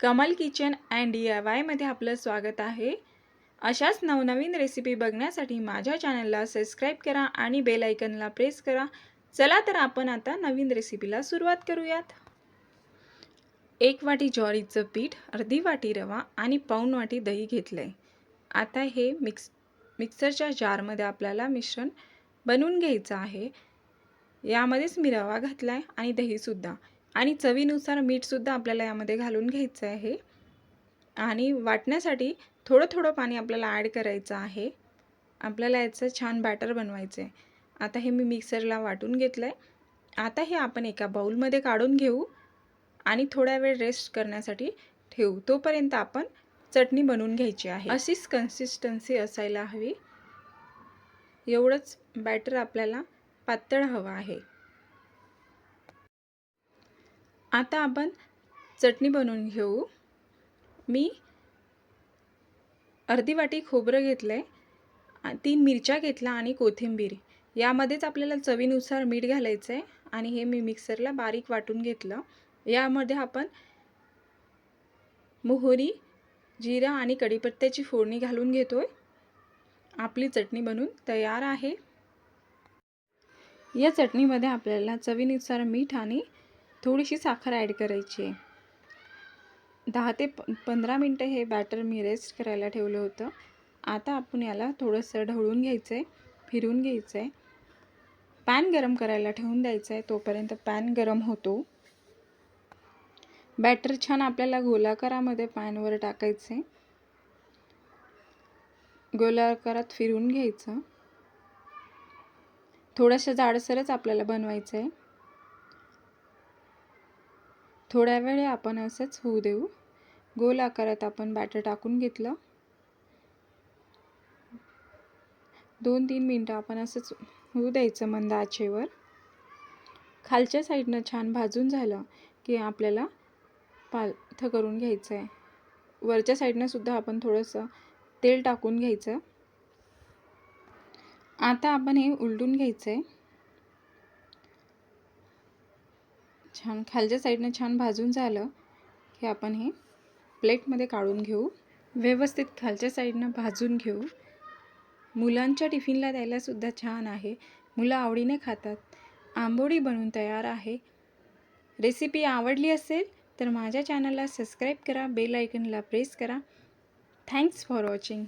Kamal kitchen and D I वायमध्ये आपलं स्वागत आहे. अशाच नवनवीन रेसिपी बघण्यासाठी माझ्या चॅनलला सबस्क्राईब करा आणि बेल आयकनला प्रेस करा. चला तर आपण आता नवीन रेसिपीला सुरुवात करूयात. एक वाटी ज्वारीचं पीठ अर्धी वाटी रवा आणि पाऊण वाटी दही घेतलं आहे आता हे मिक्स मिक्सरच्या जारमध्ये आपल्याला मिश्रण बनवून घ्यायचं आहे. यामध्येच मी रवा घातला आहे आणि दहीसुद्धा. आणि चवीनुसार मीठसुद्धा आपल्याला यामध्ये घालून घ्यायचं आहे. आणि वाटण्यासाठी थोडं थोडं पाणी आपल्याला ॲड करायचं आहे. आपल्याला याचं छान बॅटर बनवायचं आहे आता हे मी मिक्सरला वाटून घेतलं आहे आता हे आपण एका बाऊलमध्ये काढून घेऊ. आणि थोड्या वेळ रेस्ट करण्यासाठी ठेवू. तोपर्यंत आपण चटणी बनवून घ्यायची आहे. अशीच कन्सिस्टन्सी असायला हवी. एवढंच बॅटर आपल्याला पातळ हवं आहे. आता आपण चटणी बनवून घेऊ. मी अर्धी वाटी खोबरं घेतलं आहे तीन मिरच्या घेतल्या आणि कोथिंबीर. यामध्येच आपल्याला चवीनुसार मीठ घालायचं आहे आणि हे मी मिक्सरला बारीक वाटून घेतलं. यामध्ये आपण मोहरी जिरा आणि कढीपत्त्याची फोडणी घालून घेतो आहे आपली चटणी बनून तयार आहे. या चटणीमध्ये आपल्याला चवीनुसार मीठ आणि थोडीशी साखर ॲड करायची आहे. दहा ते प पंधरा मिनटं हे बॅटर मी रेस्ट करायला ठेवलं होतं. आता आपण याला थोडंसं ढवळून घ्यायचं आहे फिरून घ्यायचं आहे पॅन गरम करायला ठेवून द्यायचं आहे तोपर्यंत पॅन गरम होतो. बॅटर छान आपल्याला गोलाकारामध्ये पॅनवर टाकायचं आहे गोलाकारात फिरून घ्यायचं. थोडंसं जाडसरच आपल्याला बनवायचं आहे थोड्या वेळ आपण असंच होऊ देऊ. गोल आकारात आपण बॅटर टाकून घेतलं. दोन तीन मिनटं आपण असंच होऊ द्यायचं मंद आचेवर. खालच्या साईडनं छान भाजून झालं की आपल्याला पालथ करून घ्यायचं आहे वरच्या साईडनं सुद्धा आपण थोडंसं तेल टाकून घ्यायचं. आता आपण हे उलटून घ्यायचं आहे छान खालच्या साईडनं छान भाजून झालं की आपण हे प्लेटमध्ये काढून घेऊ. व्यवस्थित खालच्या साईडनं भाजून घेऊ. मुलांच्या टिफिनला द्यायलासुद्धा छान आहे. मुलं आवडीने खातात. आंबोळी बनवून तयार आहे. रेसिपी आवडली असेल तर माझ्या चॅनलला सबस्क्राईब करा बेल आयकनला प्रेस करा. Thanks for watching.